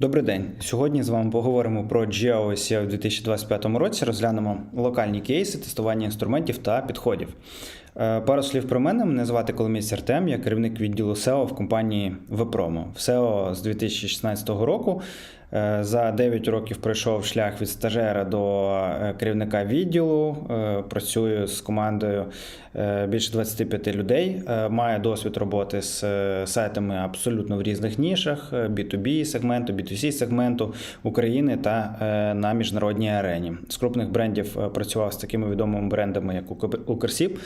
Добрий день. Сьогодні з вами поговоримо про GEO у в 2025 році. Розглянемо локальні кейси, тестування інструментів та підходів. Е, Пару слів про мене. Мене звати Коломієць Артем, я керівник відділу SEO в компанії Вепромо. В SEO з 2016 року. Е, За 9 років пройшов шлях від стажера до е, керівника відділу. Працюю з командою більше 25 людей. Маю досвід роботи з сайтами абсолютно в різних нішах: е, B2B сегменту, B2C сегменту України та на міжнародній арені. З крупних брендів працював з такими відомими брендами, як Ук- Укрсіб,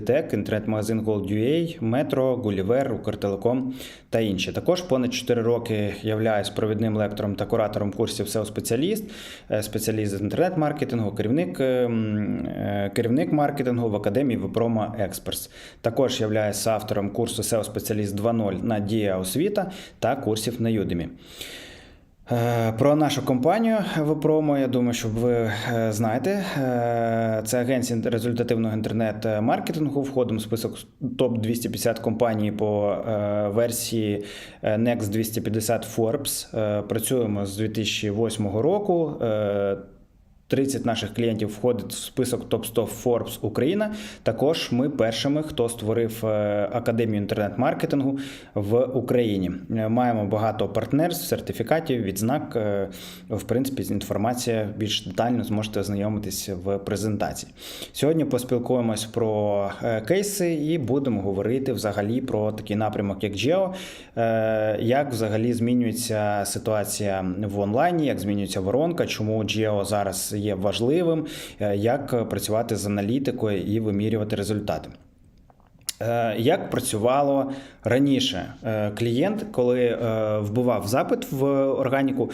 ДТЕК, інтернет-магазин Gold.ua, Метро, Гулівер, Укртелеком та інші. Також понад 4 роки являюсь провідним лектором та куратором курсів SEO спеціаліст, е, спеціаліст з інтернет-маркетингу, керівник, е, м, е, керівник маркетингу в академії Випрома Experts. Також являюсь автором курсу SEO спеціаліст 2.0 на Дія Освіта та курсів на Udemy. Е, Про нашу компанію Випромо, я думаю, що ви е, знаєте. Е, Це агенція результативного інтернет-маркетингу. Входимо в список топ 250 компаній по версії Next 250 Forbes. Працюємо з 2008 року. Е, 30 наших клієнтів входить в список топ 100 Forbes Україна. Також ми першими, хто створив е, академію інтернет-маркетингу в Україні. Е, Маємо багато партнерств, сертифікатів, відзнак. Е, В принципі, інформація більш детально зможете ознайомитись в презентації. Сьогодні поспілкуємось про кейси і будемо говорити взагалі про такий напрямок, як GEO, як взагалі змінюється ситуація в онлайні, як змінюється воронка, чому GEO зараз є важливим, е, як працювати з аналітикою і вимірювати результати. Е, Як працювало раніше Е, клієнт, коли вбивав запит в органіку,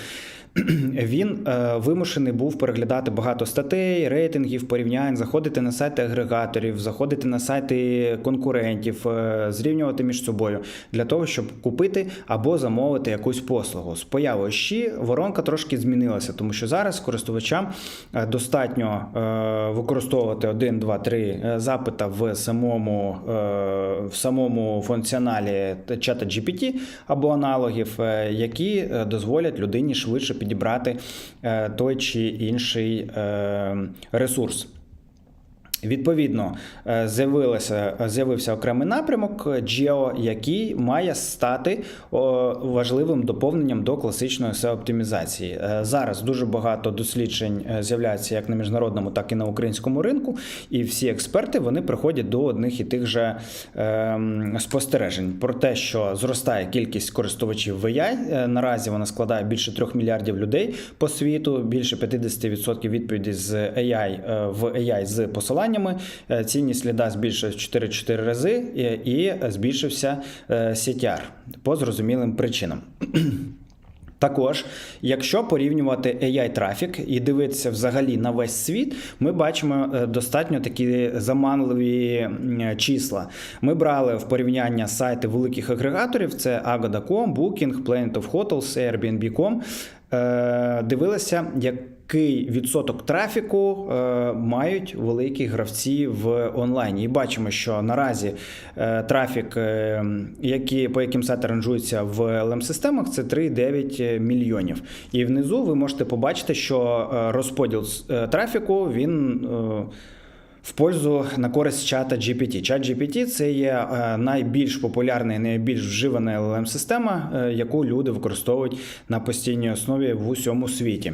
він е, вимушений був переглядати багато статей, рейтингів, порівнянь, заходити на сайти агрегаторів, заходити на сайти конкурентів, е, зрівнювати між собою для того, щоб купити або замовити якусь послугу. З появою щі воронка трошки змінилася, тому що зараз користувачам е, достатньо е, використовувати один, два, три е, запита в самому, е, в самому функціоналі чата GPT або аналогів, е, які е, дозволять людині швидше підібрати е, той чи інший е, ресурс. Відповідно, е, з'явилося, з'явився окремий напрямок GEO, який має стати важливим доповненням до класичної SEO-оптимізації. Е, Зараз дуже багато досліджень е, з'являється як на міжнародному, так і на українському ринку, і всі експерти вони приходять до одних і тих же ем, спостережень про те, що зростає кількість користувачів в Наразі вона складає більше 3 мільярдів людей по світу, більше 50% відповідей з AI в AI з посиланнями. Е, Цінність сліда збільшилась 4-4 рази і, і збільшився е, CTR по зрозумілим причинам. Також, якщо порівнювати AI трафік і дивитися взагалі на весь світ, ми бачимо е, достатньо такі заманливі числа. Ми брали в порівняння сайти великих агрегаторів: це Agoda.com, Booking, Planet of Hotels, Airbnb.com. Е, Дивилися, який відсоток трафіку е, мають великі гравці в онлайні. І бачимо, що наразі е, трафік, е, які, по яким сайти ранжуються в LM-системах, це 3,9 мільйонів. І внизу ви можете побачити, що розподіл трафіку він. в пользу на користь чата GPT. Чат GPT – це є найбільш популярна і найбільш вживана LLM система, яку люди використовують на постійній основі в усьому світі.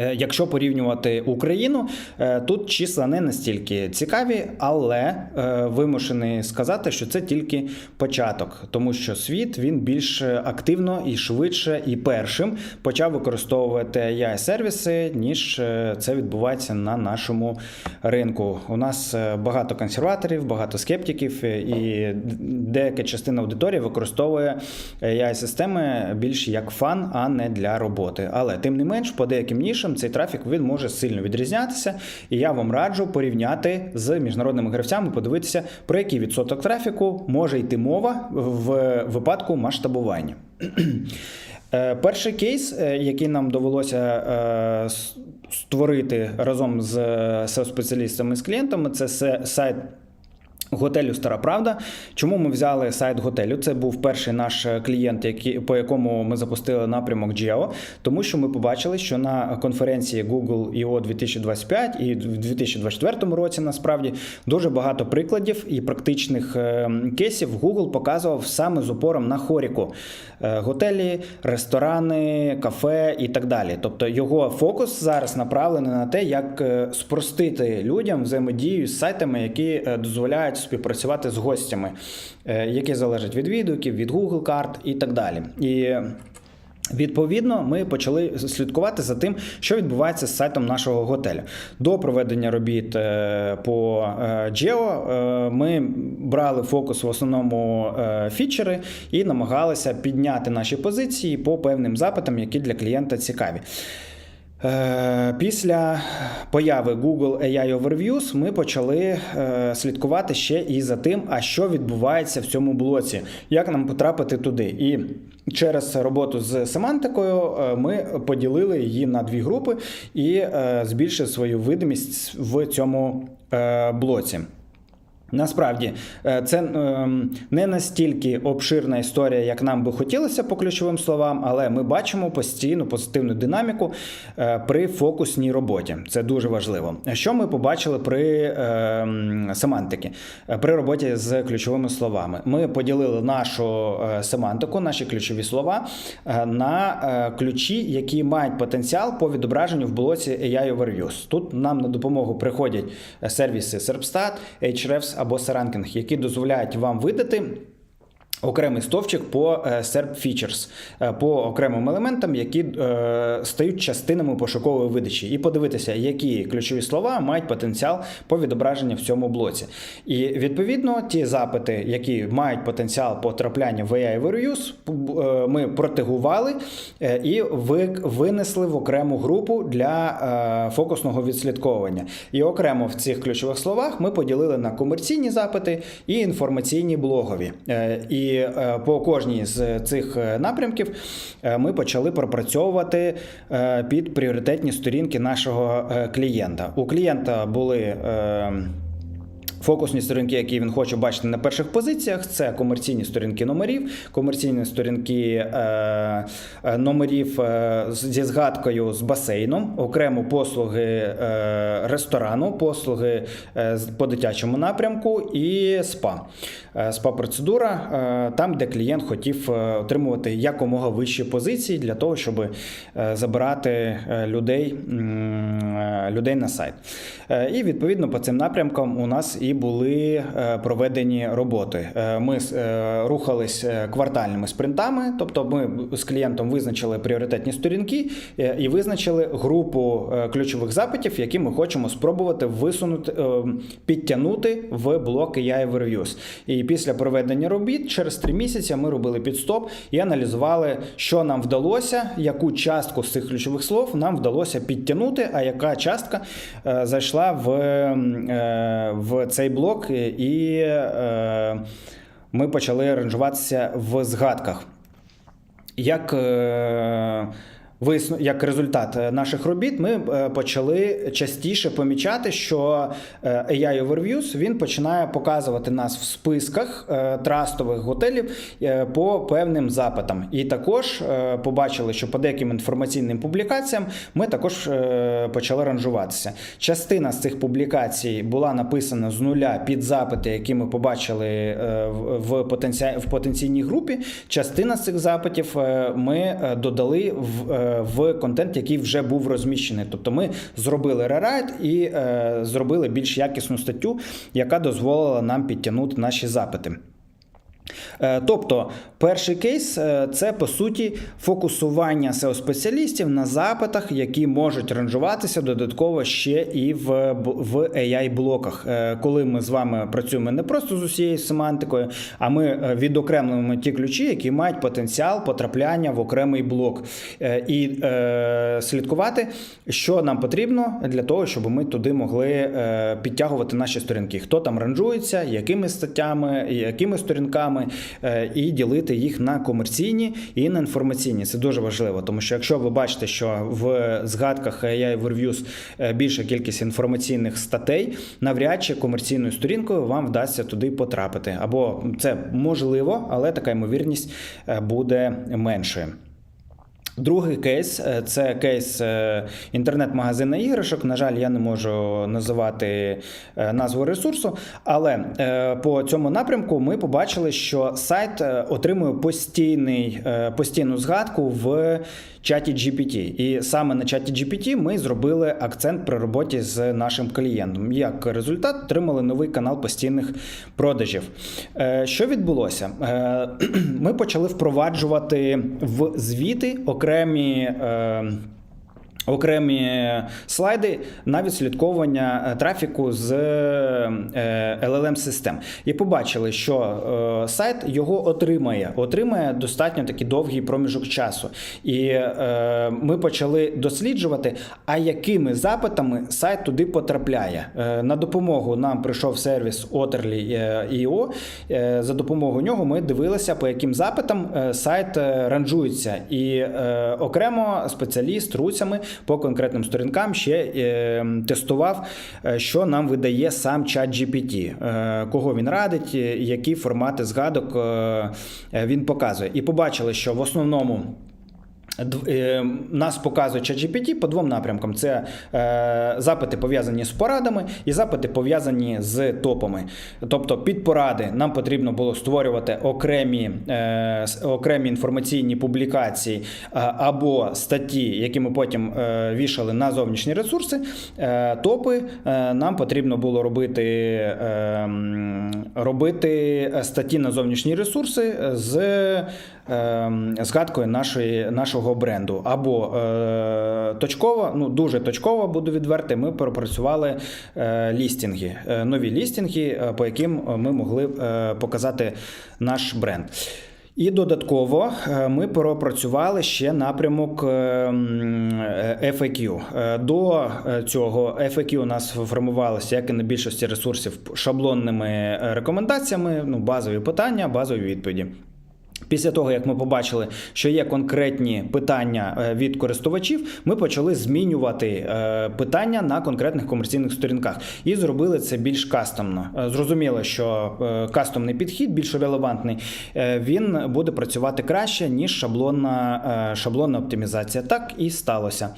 Е, Якщо порівнювати Україну, е, тут числа не настільки цікаві, але е, вимушений сказати, що це тільки початок, тому що світ він більш активно і швидше і першим почав використовувати ai сервіси ніж це відбувається на нашому ринку. У нас багато консерваторів, багато скептиків, і деяка частина аудиторії використовує ai системи більш як фан, а не для роботи. Але тим не менш, по деяким нішам цей трафік він може сильно відрізнятися, і я вам раджу порівняти з міжнародними гравцями, подивитися, про який відсоток трафіку може йти мова в випадку масштабування. Е, Перший кейс, е, який нам довелося е, створити разом з SEO-спеціалістами з клієнтами, це сайт Готелю Стара Правда. Чому ми взяли сайт готелю? Це був перший наш клієнт, який, по якому ми запустили напрямок GEO, тому що ми побачили, що на конференції Google I.O. 2025 і в 2024 році насправді дуже багато прикладів і практичних е, кейсів Google показував саме з упором на хоріку. Е, Готелі, ресторани, кафе і так далі. Тобто його фокус зараз направлений на те, як е, спростити людям взаємодію з сайтами, які дозволяють співпрацювати з гостями, е, які залежать від відгуків, від Google карт і так далі. І Відповідно, ми почали слідкувати за тим, що відбувається з сайтом нашого готелю. До проведення робіт е, по Geo е, ми брали фокус в основному фічери і намагалися підняти наші позиції по певним запитам, які для клієнта цікаві. Е, Після появи Google AI Overviews ми почали е, слідкувати ще і за тим, а що відбувається в цьому блоці, як нам потрапити туди. І через роботу з семантикою е, ми поділили її на дві групи і збільшили свою видимість в цьому блоці. Насправді е, це ем, не настільки обширна історія, як нам би хотілося по ключовим словам, але ми бачимо постійну позитивну динаміку е, при фокусній роботі. Це дуже важливо. Що ми побачили при ем, семантики, Е, при роботі з ключовими словами? Ми поділили нашу семантику, наші ключові слова на ключі, які мають потенціал по відображенню в блоці AI Overviews. Тут нам на допомогу приходять сервіси Serpstat, Ahrefs або Seranking, які дозволяють вам видати. Окремий стовпчик по е, SERP Features, е, по окремим елементам, які е, стають частинами пошукової видачі, і подивитися, які ключові слова мають потенціал по відображенню в цьому блоці. І відповідно ті запити, які мають потенціал потрапляння в AI е, ми протегували е, і винесли в окрему групу для е, фокусного відслідковування. І окремо в цих ключових словах ми поділили на комерційні запити і інформаційні блогові. Е, Е, по кожній з цих е, напрямків е, ми почали пропрацьовувати під пріоритетні сторінки нашого клієнта. У клієнта були. Фокусні сторінки, які він хоче бачити на перших позиціях, це комерційні сторінки номерів, комерційні сторінки е, е, номерів е, зі згадкою з басейном, окремо послуги е, ресторану, послуги е, по дитячому напрямку і спа. Е, спа-процедура е, там, де клієнт хотів е, отримувати якомога вищі позиції для того, щоб е, забирати людей, людей на сайт. Е, І відповідно по цим напрямкам у нас і були е, проведені роботи. Е, Ми е, рухались квартальними спринтами, тобто ми з клієнтом визначили пріоритетні сторінки і визначили групу ключових запитів, які ми хочемо спробувати висунути, підтягнути в блок AI Overviews. І після проведення робіт через три місяці ми робили підстоп і аналізували, що нам вдалося, яку частку з цих ключових слов нам вдалося підтягнути, а яка частка зайшла в, в цей блок, і е, ми почали аранжуватися в згадках. Як, е, як результат е, наших робіт, ми е, почали частіше помічати, що е, AI Overviews він починає показувати нас в списках трастових готелів по певним запитам. І також побачили, що по деяким інформаційним публікаціям ми також почали ранжуватися. Частина з цих публікацій була написана з нуля під запити, які ми побачили в- потенційній групі. Частина з цих запитів ми додали в, в контент, який вже був розміщений. Тобто ми зробили рерайт і е, зробили більш якісну статтю, яка дозволила нам підтягнути наші запити. Е, Тобто, перший кейс е, це по суті фокусування SEO-спеціалістів на запитах, які можуть ранжуватися додатково ще і в, в AI-блоках. Е, Коли ми з вами працюємо не просто з усією семантикою, а ми відокремлюємо ті ключі, які мають потенціал потрапляння в окремий блок, і е, слідкувати, що нам потрібно для того, щоб ми туди могли підтягувати наші сторінки. Хто там ранжується, якими статтями, якими сторінками, сторінками е, і ділити їх на комерційні і на інформаційні. Це дуже важливо, тому що якщо ви бачите, що в згадках AI Overviews е, більша кількість інформаційних статей, навряд чи комерційною сторінкою вам вдасться туди потрапити. Або це можливо, але така ймовірність е, буде меншою. Другий кейс е, це кейс е, інтернет-магазина іграшок. На жаль, я не можу називати е, назву ресурсу, але по цьому напрямку ми побачили, що сайт отримує постійний, постійну згадку в чаті GPT. І саме на чаті GPT ми зробили акцент при роботі з нашим клієнтом. Як результат, отримали новий канал постійних продажів. Що відбулося? Ми почали впроваджувати в звіти окремі. е, Окремі слайди на відслідковування е, трафіку з е, LLM систем. І побачили, що е, сайт його отримає, отримає достатньо такий довгий проміжок часу. І е, ми почали досліджувати, а якими запитами сайт туди потрапляє. Е, На допомогу нам прийшов сервіс Otterly.io. Е, За допомогою нього ми дивилися, по яким запитам е, сайт е, ранжується. І е, окремо спеціаліст руцями по конкретним сторінкам ще е, тестував, е, що нам видає сам чат GPT, е, кого він радить, які формати згадок він показує. І побачили, що в основному. Е, Нас показує ChatGPT по двом напрямкам: це е, запити пов'язані з порадами і запити пов'язані з топами. Тобто, під поради нам потрібно було створювати окремі, е, окремі інформаційні публікації або статті, які ми потім вішали на зовнішні ресурси. Топи нам потрібно було робити, робити статті на зовнішні ресурси з згадкою нашої, нашого бренду. Або е, точково, ну дуже точково буду відвертий, ми пропрацювали е, лістінги, е, нові лістінги, по яким ми могли показати наш бренд. І додатково ми пропрацювали ще напрямок е, м, е, FAQ. До цього FAQ у нас формувалося, як і на більшості ресурсів, шаблонними рекомендаціями, ну, базові питання, базові відповіді. Після того, як ми побачили, що є конкретні питання е, від користувачів, ми почали змінювати е, питання на конкретних комерційних сторінках і зробили це більш кастомно. Е, Зрозуміло, що кастомний підхід більш релевантний, він буде працювати краще ніж шаблонна, шаблонна оптимізація. Так і сталося.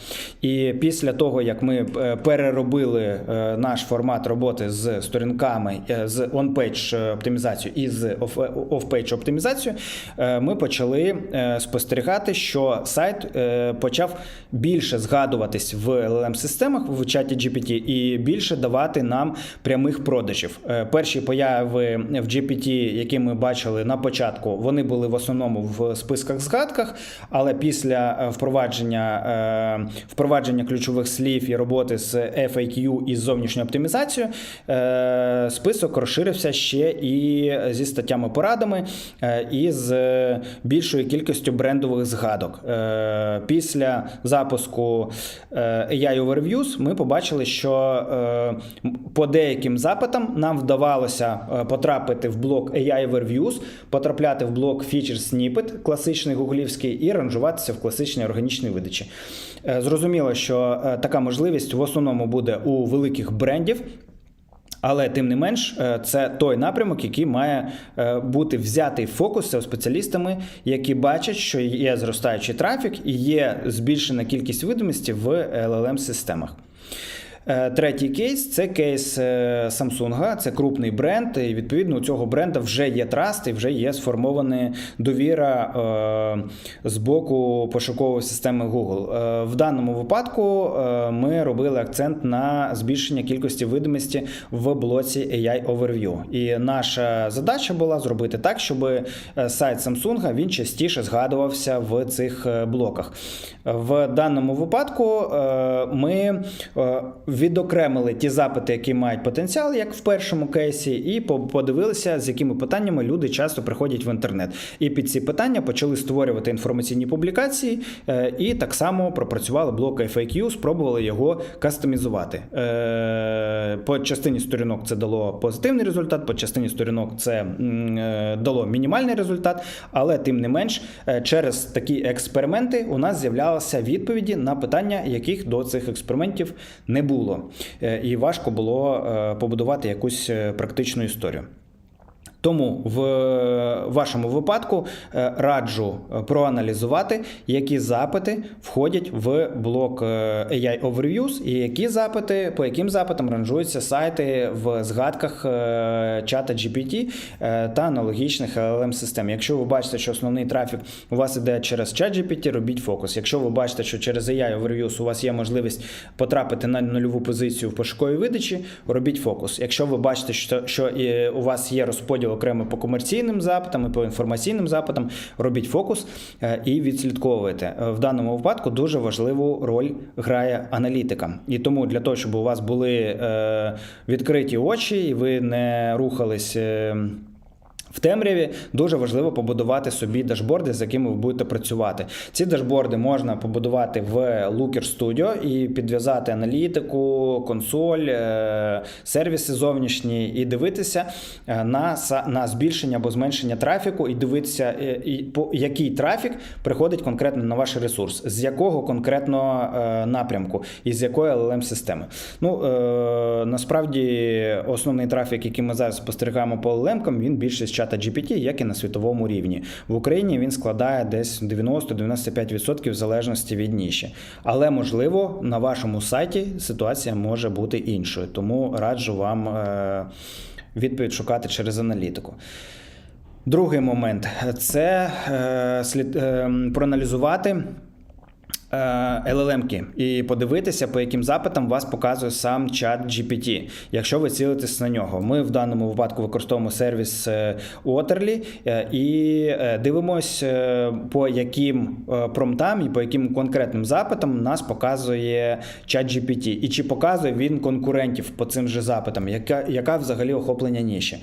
І після того, як ми переробили наш формат роботи з сторінками, з on-page оптимізацією і з off- off-page оптимізацією, ми почали е, спостерігати, що сайт е, почав більше згадуватись в LLM-системах в чаті GPT і більше давати нам прямих продажів. Е, Перші появи в GPT, які ми бачили на початку, вони були в основному в списках згадках, але після е, впровадження, е, впровадження ключових слів і роботи з FAQ і з зовнішньою оптимізацією, е, список розширився ще і зі статтями-порадами, е, і з більшою кількістю брендових згадок. Е, Після запуску е, AI Overviews ми побачили, що е, по деяким запитам нам вдавалося е, потрапити в блок AI Overviews, потрапляти в блок Feature Snippet, класичний гуглівський, і ранжуватися в класичній органічній видачі. Е, Зрозуміло, що е, така можливість в основному буде у великих брендів. Але тим не менш, е, це той напрямок, який має е, бути взятий в фокус спеціалістами, які бачать, що є зростаючий трафік і є збільшена кількість відомості в LLM системах. Е, Третій кейс це кейс е, Samsung, це крупний бренд, і відповідно у цього бренда вже є траст і вже є сформована довіра е, з боку пошукової системи Google. Е, В даному випадку е, ми робили акцент на збільшення кількості видимості в блоці AI Overview. І наша задача була зробити так, щоб е, сайт Samsung він частіше згадувався в цих е, блоках. В даному випадку е, ми е, відокремили ті запити, які мають потенціал, як в першому кейсі, і по- подивилися, з якими питаннями люди часто приходять в інтернет. І під ці питання почали створювати інформаційні публікації, е, і так само пропрацювали блок FAQ, спробували його кастомізувати. Е, По частині сторінок це дало позитивний результат, по частині сторінок це е, дало мінімальний результат, але тим не менш, через такі експерименти у нас з'являлися відповіді на питання, яких до цих експериментів не було. Е, І важко було е, побудувати якусь е, практичну історію. Тому в вашому випадку е, раджу е, проаналізувати, які запити входять в блок е, AI Overviews і які запити, по яким запитам ранжуються сайти в згадках чата GPT та аналогічних LLM систем. Якщо ви бачите, що основний трафік у вас іде через чат GPT, робіть фокус. Якщо ви бачите, що через AI Overviews у вас є можливість потрапити на нульову позицію в пошуковій видачі, робіть фокус. Якщо ви бачите, що у вас є розподіл окремо по комерційним запитам і по інформаційним запитам, робіть фокус е, і відслідковуйте. Е, В даному випадку дуже важливу роль грає аналітика. І тому для того, щоб у вас були е, відкриті очі, і ви не рухались. В темряві дуже важливо побудувати собі дашборди, з якими ви будете працювати. Ці дашборди можна побудувати в Looker Studio і підв'язати аналітику, консоль, е, сервіси зовнішні, і дивитися е, на, на збільшення або зменшення трафіку, і дивитися, е, який трафік приходить конкретно на ваш ресурс, з якого конкретно напрямку і з якої LLM системи. Ну насправді основний трафік, який ми зараз спостерігаємо по LLM, він більше з чата GPT, як і на світовому рівні. В Україні він складає десь 90-95% в залежності від ніші. Але можливо на вашому сайті ситуація може бути іншою. Тому раджу вам е, відповідь шукати через аналітику. Другий момент це е, слід е, проаналізувати. Е, LLM-ки і подивитися, по яким запитам вас показує сам чат GPT, якщо ви цілитесь на нього. Ми в даному випадку використовуємо сервіс е, Waterly е, і дивимось, по яким промптам і по яким конкретним запитам нас показує чат GPT. І чи показує він конкурентів по цим же запитам, яка, яка взагалі охоплення ніші.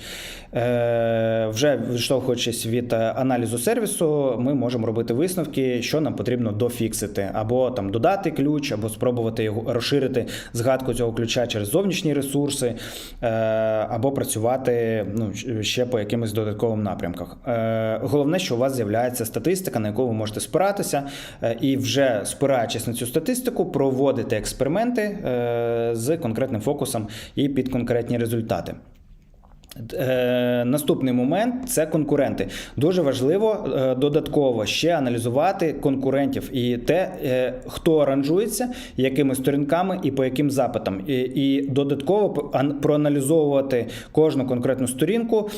Е, вже відштовхуючись від е, аналізу сервісу, ми можемо робити висновки, що нам потрібно дофіксити, або там додати ключ, або спробувати його розширити згадку цього ключа через зовнішні ресурси, е, або працювати ну, ще по якимось додатковим напрямках. Головне, що у вас з'являється статистика, на яку ви можете спиратися, і вже спираючись на цю статистику, проводити експерименти з конкретним фокусом і під конкретні результати. Е, наступний момент це конкуренти. Дуже важливо е, додатково ще аналізувати конкурентів і те, е, хто ранжується, якими сторінками і по яким запитам. І, і додатково проаналізовувати кожну конкретну сторінку.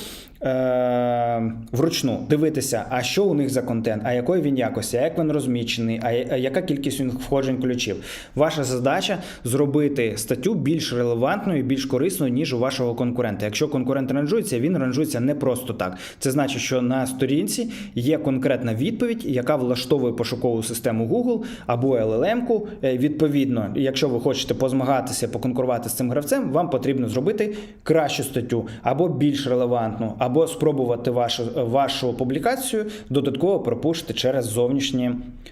Е, вручну дивитися, а що у них за контент, а якої він якості, а як він розмічений, а яка кількість входжень ключів. Ваша задача зробити статтю більш релевантною, більш корисною, ніж у вашого конкурента. Якщо конкурент ранжується, він ранжується не просто так. Це значить, що на сторінці є конкретна відповідь, яка влаштовує пошукову систему Google або LLM-ку. Е, Відповідно, якщо ви хочете позмагатися, поконкурувати з цим гравцем, вам потрібно зробити кращу статтю або більш релевантну, або спробувати вашу, вашу публікацію додатково пропушити через зовнішні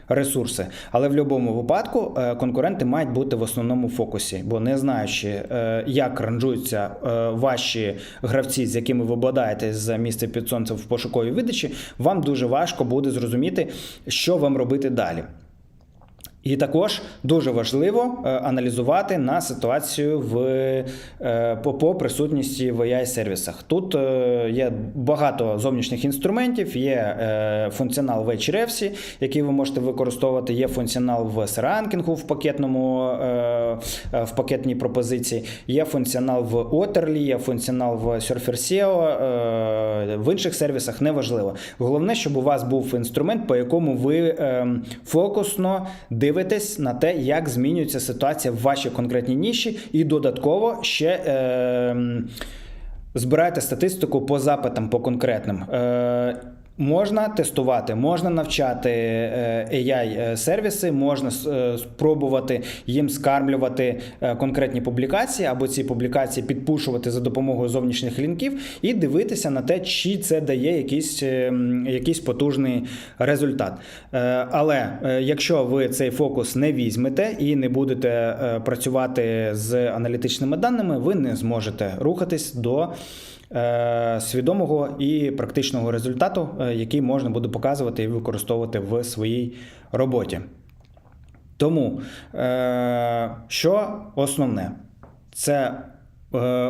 ресурси. Але в будь-якому випадку е, конкуренти мають бути в основному фокусі, бо не знаючи, е, як ранжуються е, ваші гравці, з якими ви обладаєте за місце під сонцем в пошуковій видачі, вам дуже важко буде зрозуміти, що вам робити далі. І також дуже важливо е, аналізувати на ситуацію в е, по, присутності в ai сервісах. Тут е, є багато зовнішніх інструментів, є функціонал в HREFS, який ви можете використовувати. Є функціонал в SRankingу в пакетному в пакетній пропозиції. Є функціонал в Otterly, є функціонал в Surfer SEO, в інших сервісах неважливо. Головне, щоб у вас був інструмент, по якому ви е, фокусно дивитесь на те, як змінюється ситуація в вашій конкретній ніші, і додатково ще. Е, Збирайте статистику по запитам по конкретним. Е, Можна тестувати, можна навчати ai сервіси, можна е, спробувати їм скармлювати е, конкретні публікації або ці публікації підпушувати за допомогою зовнішніх лінків і дивитися на те, чи це дає якийсь, е, якийсь потужний результат. Е, Але е, якщо ви цей фокус не візьмете і не будете е, працювати з аналітичними даними, ви не зможете рухатись до е, свідомого і практичного результату, е, який можна буде показувати і використовувати в своїй роботі. Тому, е, що основне, це е,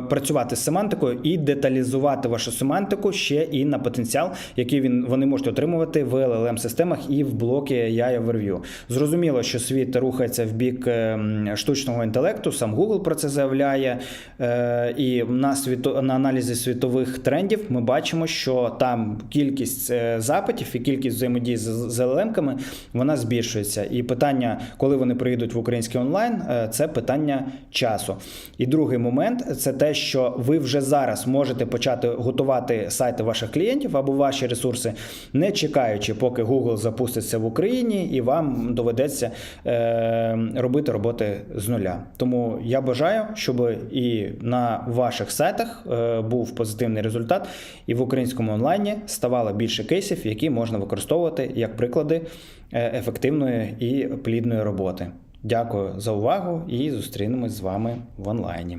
працювати з семантикою і деталізувати вашу семантику ще і на потенціал, який він, вони можуть отримувати в LLM-системах і в блокі AI Overview. Зрозуміло, що світ рухається в бік е, штучного інтелекту, сам Google про це заявляє. Е, і на, світо, на аналізі світових трендів ми бачимо, що там кількість е, запитів і кількість взаємодії з, LLM-ками вона збільшується. І питання, коли вони приїдуть в український онлайн, е, це питання часу. І другий момент це те, що ви вже зараз можете почати готувати сайти ваших клієнтів або ваші ресурси, не чекаючи, поки Google запуститься в Україні, і вам доведеться е, робити роботи з нуля. Тому я бажаю, щоб і на ваших сайтах е, був позитивний результат, і в українському онлайні ставало більше кейсів, які можна використовувати як приклади е, ефективної і плідної роботи. Дякую за увагу і зустрінемось з вами в онлайні.